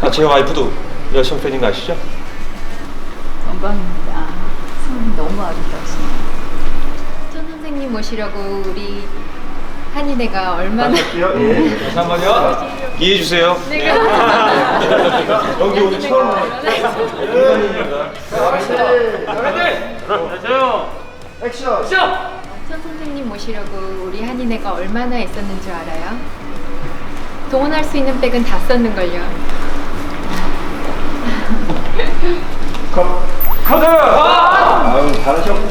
아, 제 와이프도 여성 팬인 거 아시죠? 영광입니다. 손이 너무 아름다우시네요. 천 선생님 모시려고 우리 한인애가 얼마나 다시 한 번요. 이해해 주세요. 내가 여기 오늘 처음 와요. 천 선생님 모시려고 우리 한인애가 얼마나 애썼는 줄 알아요? 동원할 수 있는 백은 다 썼는걸요. 아유 잘하셨고.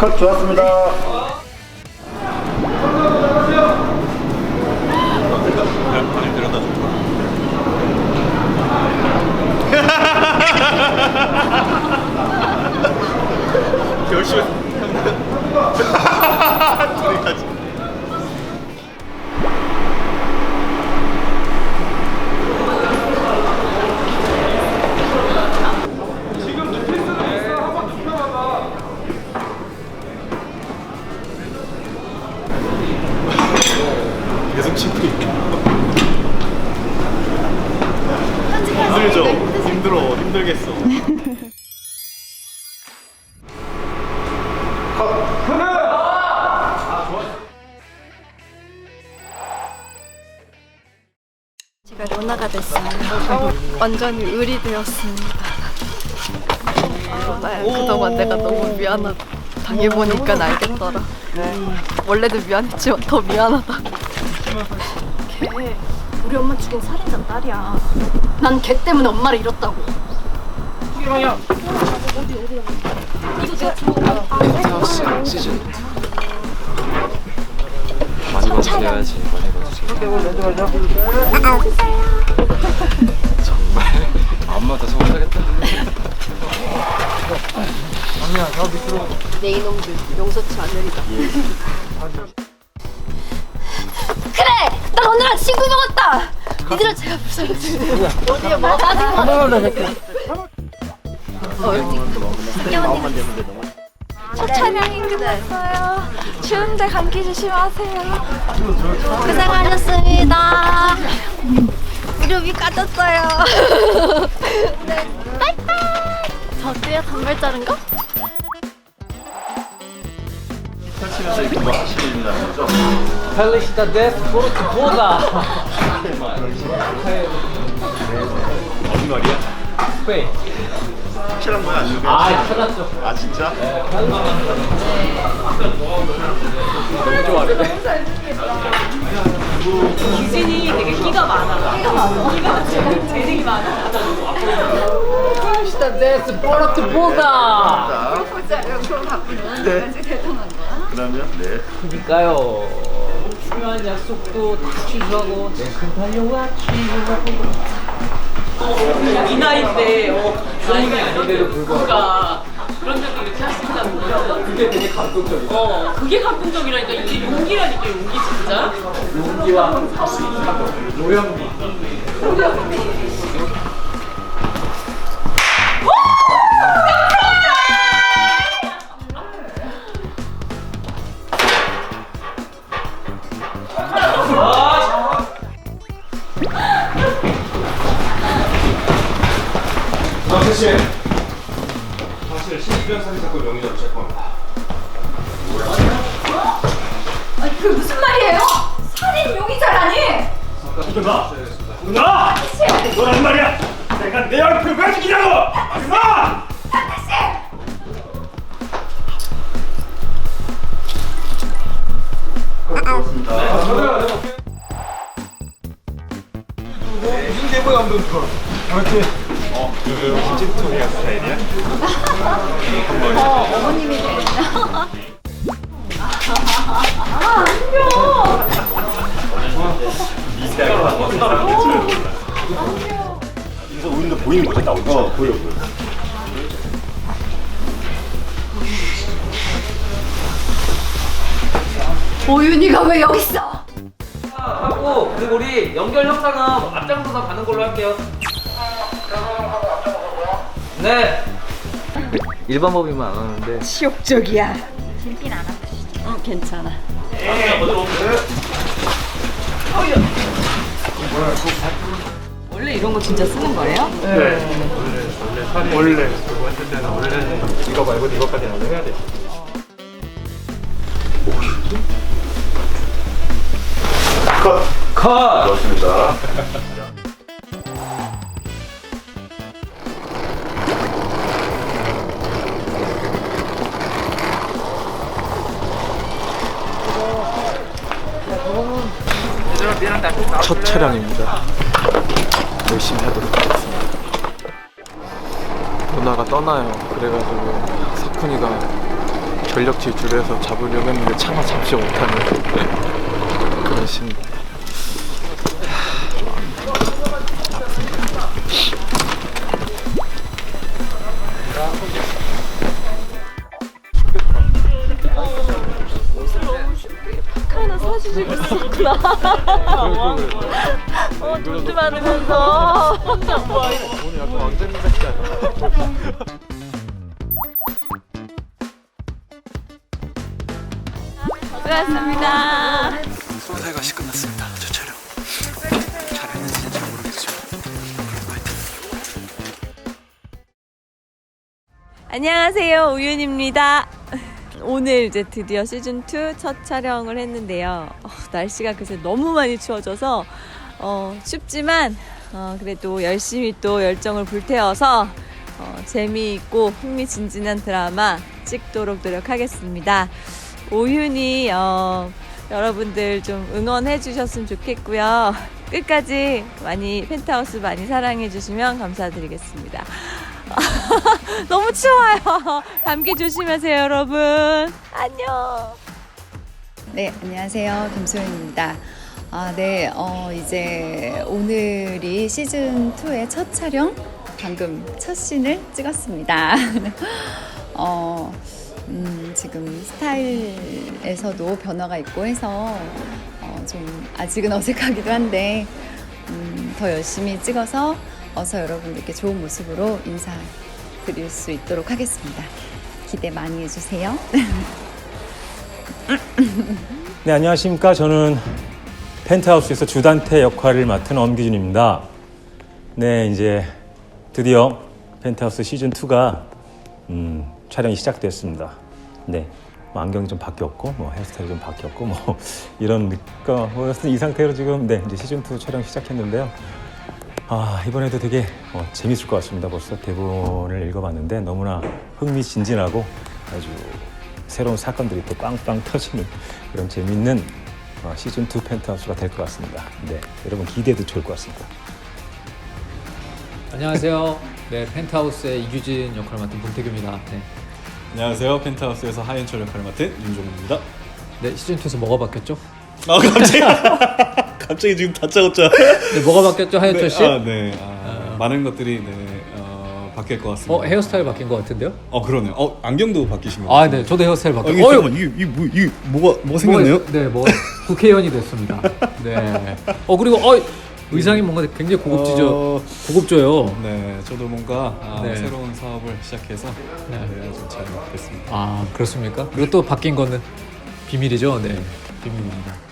컷 좋았습니다. 힘들어 힘들겠어 제가 로나가 됐어요. 완전히 의리 되었습니다. 로나야, 그동안 내가 너무 미안하다. 당해보니까 알겠더라. 원래도 미안했지만 더 미안하다. 걔 우리 엄마 죽인 살인자 딸이야. 난 걔 때문에 엄마를 잃었다고. 시즌 많이 먹어야지 많이 먹어주세요 정말 안마다 서운하겠다 내 이놈들 용서치 않으리다. 그래! 난 오늘랑 친구 먹었다! 니들은 제가 불쌍해. 어디에 뭐 첫 촬영이 끝났어요. 추운데 감기 조심하세요. 고생하셨습니다. 무릎이 까졌어요. 네, 빠이빠이. 저 뒤에 단발 자른 거? Portugal. 어디 말이야? 스페인. 확실한 거야 아니면 아, 그냥 찾았죠. 아 진짜? Felicita Death Portugal. 자. 네. 그러면 네. 그니까요. 중요한 약속도 다 취소하고 내 큰 달려왔지. 이 나이 때 어, 나이가 아닌데도 불구하고. 그러니까 그런 적이 이렇게 할수 있다는 거. 그게 되게 감동적이다. 어, 그게 감동적이라니까 이게 용기라니까 용기 진짜. 용기와 노영미. 신주변 살인 사건 용의자로 체포합니다. 그 무슨 말이에요? 살인 용의자라니? 누나! 누나! 너란 말이야! 내가 내 얼굴을 왜 죽이냐고! 누나! 무슨 대본 감독 아무튼 어, 그 찜통이야 스타일이야? 어, 어머님이 되겠다. 그래서 우리도 보이는 거죠? 거. 어, 보여 보여. 오윤이가 왜 여기 있어? 하고 그리고 우리 연결 형사는 앞장서서 가는 걸로 할게요. 네. 일반 법이면 안 하는데. 지옥적이야. 캠핑 안 싶어. 어, 괜찮아. 원래 이런 거 진짜 쓰는 거예요? 원래 그거 했을 때는 원래는 이거 말고 이거까지 안 해야 돼. 컷. 컷. 좋습니다. 첫 촬영입니다. 열심히 하도록 하겠습니다. 누나가 떠나요. 그래가지고 석훈이가 전력 질주해서 잡으려고 했는데 차마 잡지 못하는 그런 신. 사주시고 있었구나. 어, 돈좀 많으면서. 오늘 약간 왕자님 같지 않아? 수고하셨습니다. 4시까지 끝났습니다. 저 촬영. 잘했는지는 잘 모르겠지만. 안녕하세요. 우윤입니다. 오늘 이제 드디어 시즌 2 첫 촬영을 했는데요. 어, 날씨가 그새 너무 많이 추워져서 어, 춥지만 어, 그래도 열심히 또 열정을 불태워서 어, 재미있고 흥미진진한 드라마 찍도록 노력하겠습니다. 오윤이 어, 여러분들 좀 응원해 주셨으면 좋겠고요. 끝까지 많이 펜트하우스 많이 사랑해 주시면 감사드리겠습니다. 너무 추워요. 감기 조심하세요, 여러분. 안녕. 네, 안녕하세요. 김소연입니다. 아, 네, 어, 이제 오늘이 시즌 2의 첫 촬영, 방금 첫 씬을 찍었습니다. 어, 음, 지금 스타일에서도 변화가 있고 해서 어, 좀 아직은 어색하기도 한데 음, 더 열심히 찍어서 어서 여러분들께 좋은 모습으로 인사드릴 수 있도록 하겠습니다. 기대 많이 해주세요. 네, 안녕하십니까. 저는 펜트하우스에서 주단태 역할을 맡은 엄기준입니다. 네, 이제 드디어 펜트하우스 시즌2가 음, 촬영이 시작됐습니다. 네, 뭐 안경이 좀 바뀌었고, 뭐 헤어스타일이 좀 바뀌었고, 뭐 이런 그러니까 뭐 여튼 이 상태로 지금 네, 이제 시즌2 촬영 시작했는데요. 아, 이번에도 되게 어, 재밌을 것 같습니다. 벌써 대본을 읽어봤는데 너무나 흥미진진하고 아주 새로운 사건들이 또 빵빵 터지는 그런 재밌는 어, 시즌 2 펜트하우스가 될 것 같습니다. 네, 여러분 기대해도 좋을 것 같습니다. 안녕하세요. 네, 펜트하우스의 이규진 역할을 맡은 문태규입니다. 네, 안녕하세요. 펜트하우스에서 하현철 역할을 맡은 윤종입니다. 네 시즌 2에서 뭐가 바뀌었죠? 아 갑자기 갑자기 지금 다짜고짜. 네, 뭐가 바뀌었죠, 하현철 씨? 아, 네. 아, 많은 것들이 네, 어, 바뀔 것 같습니다. 어 헤어스타일 바뀐 것 같은데요? 어 그러네요. 어 안경도 바뀌신 거 아, 네, 저도 헤어스타일 어, 바뀌었. 이게 잠깐 이게 이게 뭐 이게 뭐가 뭐가 생겼네요? 뭐가 있- 네, 뭐 국회의원이 됐습니다. 네. 어 그리고 어 의상이 뭔가 굉장히 고급지죠. 어, 고급져요. 네, 저도 뭔가 아, 네. 새로운 사업을 시작해서 네. 네, 잘 먹겠습니다. 아 그렇습니까? 그리고 또 바뀐 거는 비밀이죠. 네, 비밀입니다.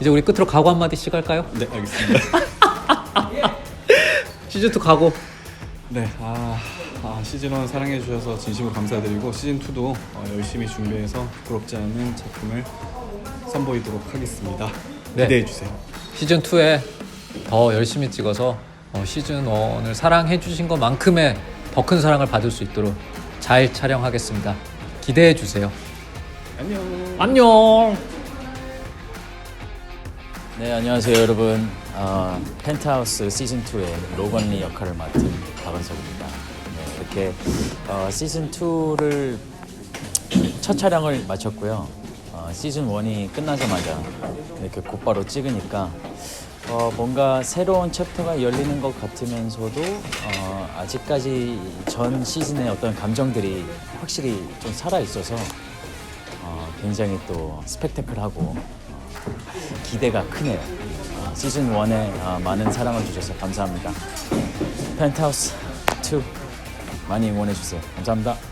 이제 우리 끝으로 각오 한 마디씩 할까요? 네, 알겠습니다. 시즌 2 각오. 네, 아, 아, 시즌 1 사랑해 주셔서 진심으로 감사드리고 시즌 2도 어, 열심히 준비해서 부럽지 않은 작품을 선보이도록 하겠습니다. 네. 기대해 주세요. 시즌 2에 더 열심히 찍어서 어, 시즌 1을 사랑해 주신 것만큼의 더 큰 사랑을 받을 수 있도록 잘 촬영하겠습니다. 기대해 주세요. 안녕. 안녕. 네 안녕하세요 여러분 어, 펜트하우스 시즌 2의 로건리 역할을 맡은 박은석입니다. 네, 이렇게 어, 시즌 2를 첫 촬영을 마쳤고요. 어, 시즌 1이 끝나자마자 이렇게 곧바로 찍으니까 어, 뭔가 새로운 챕터가 열리는 것 같으면서도 어, 아직까지 전 시즌의 어떤 감정들이 확실히 좀 살아 있어서 어, 굉장히 또 스펙타클하고 어, 기대가 크네요. 어, 시즌 1에 어, 많은 사랑을 주셔서 감사합니다. 펜트하우스 2 많이 응원해 주세요. 감사합니다.